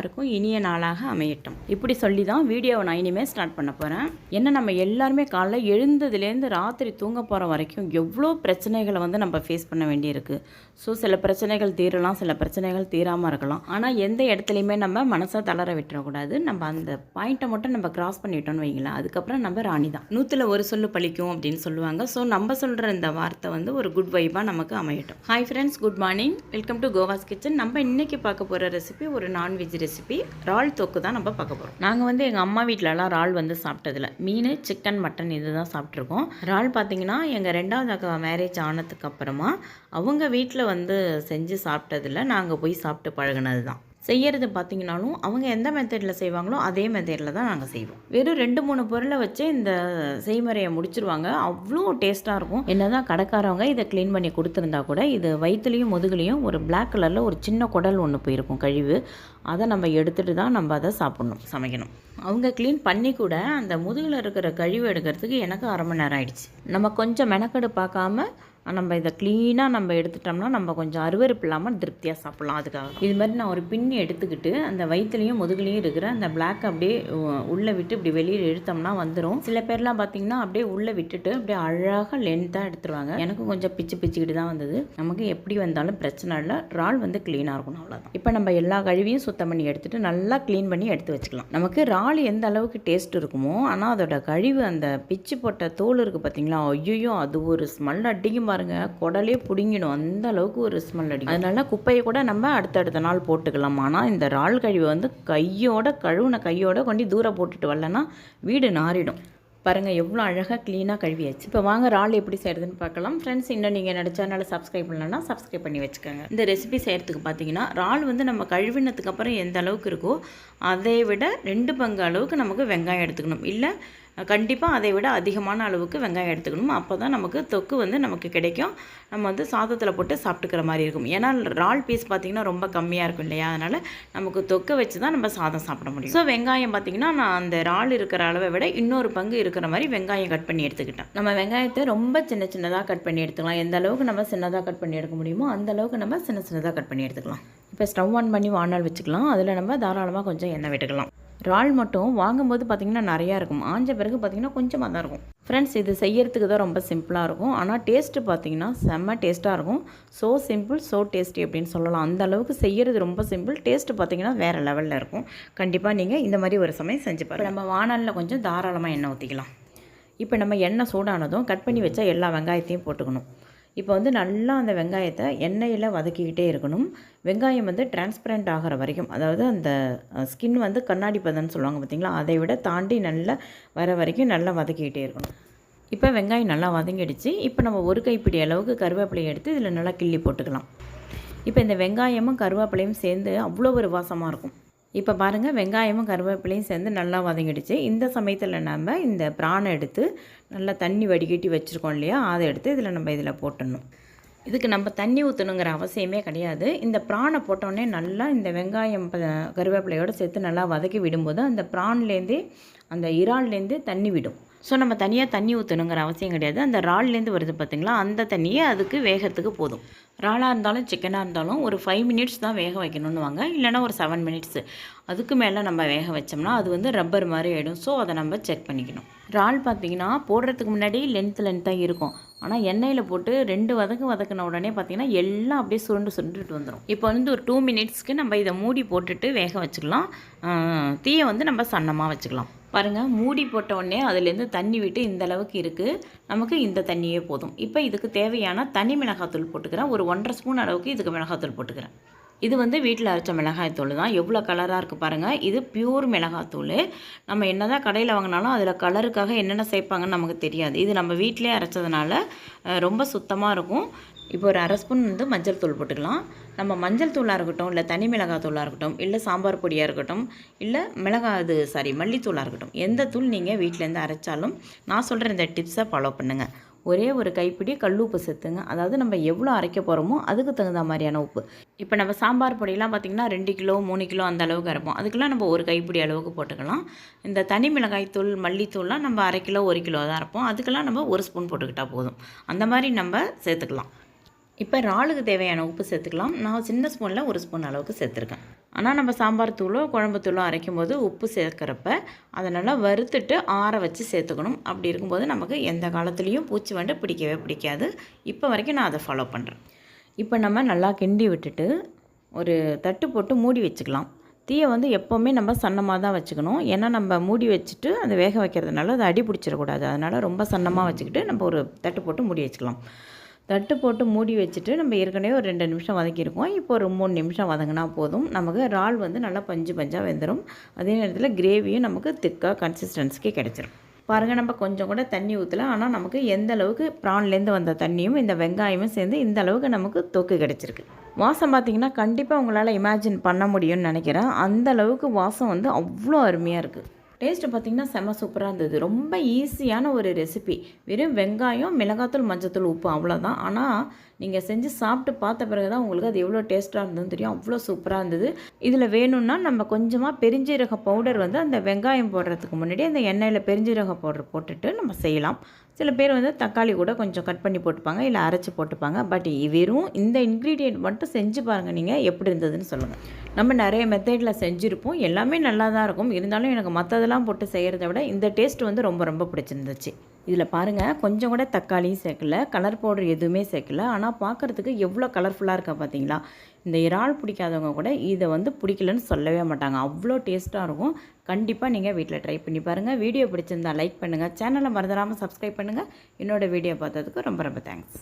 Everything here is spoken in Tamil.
எல்லாருக்கும் இனிய நாளாக அமையட்டும். இப்படி சொல்லி தான் வீடியோவை நான் இனிமேல் ஸ்டார்ட் பண்ண போகிறேன் என்ன நம்ம எல்லாருமே காலைல எழுந்ததுலேருந்து ராத்திரி தூங்க போகிற வரைக்கும் எவ்வளோ பிரச்சனைகளை வந்து நம்ம ஃபேஸ் பண்ண வேண்டியிருக்கு. ஸோ சில பிரச்சனைகள் தீரலாம் சில பிரச்சனைகள் தீராமல் இருக்கலாம். ஆனால் எந்த இடத்துலையுமே நம்ம மனசை தளர விட்டுறக்கூடாது. நம்ம அந்த பாயிண்ட்டை மட்டும் நம்ம கிராஸ் பண்ணிட்டோம்னு வைங்களேன் அதுக்கப்புறம் நம்ம ராணி தான் நூற்றில் ஒரு சொல்லு பழிக்கும் அப்படின்னு சொல்லுவாங்க. ஸோ நம்ம சொல்கிற இந்த வார்த்தை வந்து ஒரு குட் வைப்பாக நமக்கு அமையட்டும். Hi friends good morning welcome to கோவாஸ் kitchen நம்ம இன்னைக்கு பார்க்க போகிற ரெசிபி ஒரு நான்வெஜ் ரெசிபி இறால் தொக்கு தான் நம்ம பார்க்க போகிறோம் நாங்கள் வந்து எங்கள் அம்மா வீட்டிலலாம் இறால் வந்து சாப்பிட்டதில்ல. மீன் சிக்கன் மட்டன் இது தான் சாப்பிட்ருக்கோம் இறால் பார்த்தீங்கன்னா எங்கள் ரெண்டாவது அக்கா மேரேஜ் ஆனதுக்கு அப்புறமா அவங்க வீட்டில் வந்து செஞ்சு சாப்பிட்டதில்ல. நாங்கள் போய் சாப்பிட்டு பழகுனது தான் செய்யறது பார்த்தீங்கனாலும் அவங்க எந்த மெத்தடில் செய்வாங்களோ அதே மெத்தடில் தான் நாங்கள் செய்வோம். வெறும் ரெண்டு மூணு பொருளை வச்சு இந்த செய்முறையை முடிச்சிருவாங்க. அவ்வளோ டேஸ்ட்டாக இருக்கும். என்ன தான் கடைக்காரவங்க இதை க்ளீன் பண்ணி கொடுத்துருந்தா கூட இது வயிற்றுலையும் முதுகுலையும் ஒரு பிளாக் கலரில் ஒரு சின்ன குடல் ஒன்று போயிருக்கும் கழிவு. அதை நம்ம எடுத்துகிட்டு தான் நம்ம அதை சாப்பிட்ணும் சமைக்கணும். அவங்க க்ளீன் பண்ணி கூட அந்த முதுகில் இருக்கிற கழிவு எடுக்கிறதுக்கு எனக்கு அரை மணி நேரம் ஆயிடுச்சு. நம்ம கொஞ்சம் மெனக்கெடு பார்க்காம நம்ம இதை க்ளீனாக நம்ம எடுத்துட்டோம்னா நம்ம கொஞ்சம் அருவருப்பு இல்லாமல் திருப்தியாக சாப்பிட்லாம் அதுக்காக. இது மாதிரி நான் ஒரு பின்னி எடுத்துக்கிட்டு அந்த வயிற்றுலையும் முதுகுலையும் இருக்கிற அந்த பிளாக் அப்படியே உள்ளே விட்டு இப்படி வெளியில் இழுத்தோம்னா வந்துடும் சில பேர்லாம் பார்த்தீங்கன்னா அப்படியே உள்ளே விட்டுட்டு அப்படியே அழகாக லென்த்தாக எடுத்துருவாங்க. எனக்கு கொஞ்சம் பிச்சு பிச்சுக்கிட்டு தான் வந்தது. நமக்கு எப்படி வந்தாலும் பிரச்சனை இல்லை. ரால் வந்து க்ளீனாக இருக்கணும் அவ்வளோதான் இப்போ நம்ம எல்லா கழுவியும் சுத்தம் பண்ணி எடுத்துட்டு நல்லா க்ளீன் பண்ணி எடுத்து வச்சுக்கலாம். நமக்கு இறால் எந்த அளவுக்கு டேஸ்ட் இருக்குமோ ஆனால் அதோட கழிவு அந்த பிச்சு போட்ட தோல் இருக்குது பார்த்தீங்களா ஐயோ அது ஒரு ஸ்மெல் அடிக்கும் பாருங்கள் குடலே பிடுங்கிடும். அந்த அளவுக்கு ஒரு ஸ்மெல் அடிக்கும். அதனால குப்பையை கூட நம்ம அடுத்தடுத்த நாள் போட்டுக்கலாம். ஆனால் இந்த இறால் கழிவை வந்து கையோட கழுவுன கையோட கொண்டு தூரம் போட்டுட்டு வரலன்னா வீடு நாறிடும். பாருங்கள் எவ்வளோ அழகாக க்ளீனாக கழுவியாச்சு. இப்போ வாங்க இறால் எப்படி செய்கிறதுன்னு பார்க்கலாம். ஃப்ரெண்ட்ஸ் இன்னும் நீங்கள் என்னோட சேனலை சப்ஸ்கிரைப் பண்ணலன்னா சப்ஸ்கிரைப் பண்ணி வச்சுக்கோங்க. இந்த ரெசிபி செய்கிறதுக்கு பார்த்தீங்கன்னா இறால் வந்து நம்ம கழுவினதுக்கப்புறம் எந்த அளவுக்கு இருக்கோ அதை விட ரெண்டு பங்கு அளவுக்கு நமக்கு வெங்காயம் எடுத்துக்கணும். இல்லை கண்டிப்பாக அதை விட அதிகமான அளவுக்கு வெங்காயம் எடுத்துக்கணும். அப்போ தான் நமக்கு தொக்கு வந்து நமக்கு கிடைக்கும். நம்ம வந்து சாதத்தில் போட்டு சாப்பிட்டுக்கிற மாதிரி இருக்கும். ஏன்னா இறால் பீஸ் பார்த்திங்கன்னா ரொம்ப கம்மியாக இருக்கும் இல்லையா? அதனால் நமக்கு தொக்கை வச்சு தான் நம்ம சாதம் சாப்பிட முடியும். ஸோ வெங்காயம் பார்த்திங்கன்னா நான் அந்த இறால் இருக்கிற அளவை விட இன்னொரு பங்கு இருக்கிற மாதிரி வெங்காயம் கட் பண்ணி எடுத்துக்கிட்டேன். நம்ம வெங்காயத்தை ரொம்ப சின்ன சின்னதாக கட் பண்ணி எடுத்துக்கலாம். எந்த அளவுக்கு நம்ம சின்னதாக கட் பண்ணி எடுக்க முடியுமோ அந்த அளவுக்கு நம்ம சின்ன சின்னதாக கட் பண்ணி எடுத்துக்கலாம். இப்போ ஸ்டவ் ஆன் பண்ணி வானல் வச்சுக்கலாம். அதில் நம்ம தாராளமாக கொஞ்சம் எண்ணெய் விட்டுக்கலாம். இறால் மட்டும் வாங்கும்போது பார்த்திங்கன்னா நிறையா இருக்கும். ஆஞ்ச பிறகு பார்த்திங்கன்னா கொஞ்சமாக தான் இருக்கும். ஃப்ரெண்ட்ஸ் இது செய்யறதுக்கு தான் ரொம்ப சிம்பிளாக இருக்கும். ஆனால் டேஸ்ட்டு பார்த்தீங்கன்னா செம்ம டேஸ்ட்டாக இருக்கும். ஸோ சிம்பிள் ஸோ டேஸ்டி அப்படின்னு சொல்லலாம். அந்த அளவுக்கு செய்யறது ரொம்ப சிம்பிள் டேஸ்ட்டு பார்த்தீங்கன்னா வேறு லெவலில் இருக்கும். கண்டிப்பாக நீங்கள் இந்த மாதிரி ஒரு சமயம் செஞ்சு பாருங்கள் நம்ம வானலில் கொஞ்சம் தாராளமாக எண்ணெய் ஊற்றிக்கலாம் இப்போ நம்ம எண்ணெய் சூடானதும் கட் பண்ணி வச்சா எல்லா வெங்காயத்தையும் போட்டுக்கணும். இப்போ வந்து நல்லா அந்த வெங்காயத்தை எண்ணெயில் வதக்கிக்கிட்டே இருக்கணும். வெங்காயம் வந்து டிரான்ஸ்பரண்ட் ஆகிற வரைக்கும். அதாவது அந்த ஸ்கின் வந்து கண்ணாடி பதம்னு சொல்லுவாங்க பார்த்தீங்களா? அதை விட தாண்டி நல்லா வர வரைக்கும் நல்லா வதக்கிக்கிட்டே இருக்கணும். இப்போ வெங்காயம் நல்லா வதங்கிடுச்சு. இப்போ நம்ம ஒரு கைப்பிடி அளவுக்கு கருவேப்பிலையை எடுத்து இதில் நல்லா கிள்ளி போட்டுக்கலாம். இப்போ இந்த வெங்காயமும் கருவேப்பிலையும் சேர்ந்து அவ்வளோ ஒரு வாசமாக இருக்கும். இப்போ பாருங்கள் வெங்காயமும் கருவேப்பிலையும் சேர்ந்து நல்லா வதங்கிடுச்சு. இந்த சமயத்தில் நம்ம இந்த பிரானை எடுத்து நல்லா தண்ணி வடிகட்டி வச்சுருக்கோம் இல்லையா அதை எடுத்து இதில் நம்ம இதில் போட்டுடணும். இதுக்கு நம்ம தண்ணி ஊற்றணுங்கிற அவசியமே கிடையாது. இந்த ப்ரானை போட்டோடனே நல்லா இந்த வெங்காயம் கருவேப்பிலையோடு சேர்த்து நல்லா வதக்கி விடும்போது அந்த ப்ரான்லேருந்தே அந்த இறால்லேருந்தே தண்ணி விடும். ஸோ நம்ம தனியாக தண்ணி ஊற்றணுங்கிற அவசியம் கிடையாது. அந்த ரால்லேருந்து வருது பார்த்தீங்களா அந்த தண்ணியே அதுக்கு வேகத்துக்கு போதும். இறாலாக இருந்தாலும் சிக்கனாக இருந்தாலும் ஒரு ஃபைவ் மினிட்ஸ் தான் வேக வைக்கணும்னு வாங்க இல்லைனா ஒரு செவன் மினிட்ஸு அதுக்கு மேலே நம்ம வேக வச்சோம்னா அது வந்து ரப்பர் மாதிரி ஆகிடும் ஸோ அதை நம்ம செக் பண்ணிக்கணும். இறால் பார்த்தீங்கன்னா போடுறதுக்கு முன்னாடி லென்த் லென்த்தாக இருக்கும். ஆனால் எண்ணெயில் போட்டு ரெண்டு வதக்கு வதக்கின உடனே பார்த்தீங்கன்னா எல்லாம் அப்படியே சுருண்டு சுருண்டுட்டு வந்துடும் இப்போ வந்து ஒரு டூ மினிட்ஸ்க்கு நம்ம இதை மூடி போட்டுட்டு வேக வச்சுக்கலாம். தீயை வந்து நம்ம சன்னமாக வச்சுக்கலாம். பாருங்கள் மூடி போட்ட உடனே அதுலேருந்து தண்ணி விட்டு இந்த அளவுக்கு இருக்குது நமக்கு இந்த தண்ணியே போதும். இப்போ இதுக்கு தேவையான தனி மிளகாத்தூள் போட்டுக்கிறேன். ஒரு ஒன்றரை ஸ்பூன் அளவுக்கு இதுக்கு மிளகாத்தூள் போட்டுக்கிறேன். இது வந்து வீட்டில் அரைச்ச மிளகாய்த்தூள் தான். எவ்வளோ கலராக இருக்குது பாருங்கள் இது பியூர் மிளகாத்தூள். நம்ம என்ன தான் கடையில் வாங்கினாலும் அதில் கலருக்காக என்னென்ன சேர்ப்பாங்கன்னு நமக்கு தெரியாது. இது நம்ம வீட்டிலே அரைச்சதுனால ரொம்ப சுத்தமாக இருக்கும். இப்போ ஒரு அரை ஸ்பூன் வந்து மஞ்சள் தூள் போட்டுக்கலாம். நம்ம மஞ்சள் தூளாக இருக்கட்டும் இல்லை தனி மிளகாய் தூளாக இருக்கட்டும் இல்லை சாம்பார் பொடியாக இருக்கட்டும் இல்லை மிளகாய் இது சாரி மல்லித்தூளாக இருக்கட்டும் எந்த தூள் நீங்கள் வீட்டிலேருந்து அரைச்சாலும் நான் சொல்கிற இந்த டிப்ஸை ஃபாலோ பண்ணுங்கள் ஒரே ஒரு கைப்பிடி கல்லுப்பு சேர்த்துங்க. அதாவது நம்ம எவ்வளோ அரைக்க போகிறோமோ அதுக்கு தகுந்த மாதிரியான உப்பு. இப்போ நம்ம சாம்பார் பொடியெலாம் பார்த்திங்கன்னா ரெண்டு கிலோ மூணு கிலோ அந்த அளவுக்கு அரைப்போம். அதுக்கெல்லாம் நம்ம ஒரு கைப்பிடி அளவுக்கு போட்டுக்கலாம். இந்த தனி மிளகாய் தூள் மல்லித்தூள்லாம் நம்ம அரை கிலோ ஒரு கிலோ தான் அரைப்போம். அதுக்கெல்லாம் நம்ம ஒரு ஸ்பூன் போட்டுக்கிட்டால் போதும். அந்த மாதிரி நம்ம சேர்த்துக்கலாம். இப்போ இறாலுக்கு தேவையான உப்பு சேர்த்துக்கலாம். நான் சின்ன ஸ்பூனில் ஒரு ஸ்பூன் அளவுக்கு சேர்த்துருக்கேன். ஆனால் நம்ம சாம்பார் தூளோ குழம்பு தூளோ அரைக்கும் போது உப்பு சேர்க்குறப்ப அதை நல்லா வறுத்துட்டு ஆற வச்சு சேர்த்துக்கணும். அப்படி இருக்கும்போது நமக்கு எந்த காலத்துலேயும் பூச்சி வண்டு பிடிக்கவே பிடிக்காது. இப்போ வரைக்கும் நான் அதை ஃபாலோ பண்ணுறேன் இப்போ நம்ம நல்லா கிண்டி விட்டுட்டு ஒரு தட்டு போட்டு மூடி வச்சுக்கலாம். தீயை வந்து எப்போவுமே நம்ம சன்னமாக தான் வச்சுக்கணும். ஏன்னா நம்ம மூடி வச்சுட்டு அதை வேக வைக்கிறதுனால அது அடி பிடிச்சிடக்கூடாது. அதனால் ரொம்ப சன்னமாக வச்சுக்கிட்டு நம்ம ஒரு தட்டு போட்டு மூடி வச்சுக்கலாம். தட்டு போட்டு மூடி வச்சுட்டு நம்ம ஏற்கனவே ஒரு ரெண்டு நிமிஷம் வதக்கியிருக்கோம். இப்போ ஒரு மூணு நிமிஷம் வதங்கினா போதும். நமக்கு இறால் வந்து நல்லா பஞ்சு பஞ்சாக வெந்துடும் அதே நேரத்தில் கிரேவியும் நமக்கு திக்காக கன்சிஸ்டன்சிக்கு கிடச்சிரும். பாருங்கள் நம்ம கொஞ்சம் கூட தண்ணி ஊற்றல ஆனால் நமக்கு எந்த அளவுக்கு ப்ரான்லேருந்து வந்த தண்ணியும் இந்த வெங்காயமும் சேர்ந்து இந்த அளவுக்கு நமக்கு தொக்கு கிடச்சிருக்கு. வாசம் பார்த்திங்கன்னா கண்டிப்பாக உங்களால் இமேஜின் பண்ண முடியும்னு நினைக்கிறேன். அந்த அளவுக்கு வாசம் வந்து அவ்வளோ அருமையாக இருக்குது டேஸ்ட்டு பார்த்திங்கன்னா செம்ம சூப்பராக இருந்தது. ரொம்ப ஈஸியான ஒரு ரெசிபி. வெறும் வெங்காயம் மிளகாத்தூள் மஞ்சத்தூள் உப்பு அவ்வளோதான். ஆனால் நீங்கள் செஞ்சு சாப்பிட்டு பார்த்த பிறகு தான் உங்களுக்கு அது எவ்வளோ டேஸ்ட்டாக இருந்ததுன்னு தெரியும். அவ்வளோ சூப்பராக இருந்தது. இதில் வேணும்னா நம்ம கொஞ்சமாக பெருஞ்சீரக பவுடர் வந்து அந்த வெங்காயம் போடுறதுக்கு முன்னாடி அந்த எண்ணெயில் பெருஞ்சீரக பவுடர் போட்டுட்டு நம்ம செய்யலாம். சில பேர் வந்து தக்காளி கூட கொஞ்சம் கட் பண்ணி போட்டுப்பாங்க இல்லை அரைச்சி போட்டுப்பாங்க. பட் வெறும் இந்த இன்க்ரீடியன்ட் மட்டும் செஞ்சு பாருங்கள் நீங்கள் எப்படி இருந்ததுன்னு சொல்லுங்கள் நம்ம நிறைய மெத்தடில் செஞ்சுருப்போம். எல்லாமே நல்லா தான் இருக்கும். இருந்தாலும் எனக்கு மற்றதெல்லாம் போட்டு செய்கிறத விட இந்த டேஸ்ட் வந்து ரொம்ப ரொம்ப பிடிச்சிருந்துச்சு. இதில் பாருங்கள் கொஞ்சம் கூட தக்காளியும் சேர்க்கல கலர் பவுடர் எதுவுமே சேர்க்கல. ஆனால் பார்க்குறதுக்கு எவ்வளோ கலர்ஃபுல்லாக இருக்கா பார்த்தீங்களா? இந்த இறால் பிடிக்காதவங்க கூட இதை வந்து பிடிக்கலன்னு சொல்லவே மாட்டாங்க. அவ்வளோ டேஸ்ட்டாக இருக்கும். கண்டிப்பாக நீங்கள் வீட்டில் ட்ரை பண்ணி பாருங்கள் வீடியோ பிடிச்சிருந்தா லைக் பண்ணுங்கள் சேனலை மறந்துடாமல் சப்ஸ்கிரைப் பண்ணுங்கள் என்னோடய வீடியோ பார்த்ததுக்கு ரொம்ப ரொம்ப தேங்க்ஸ்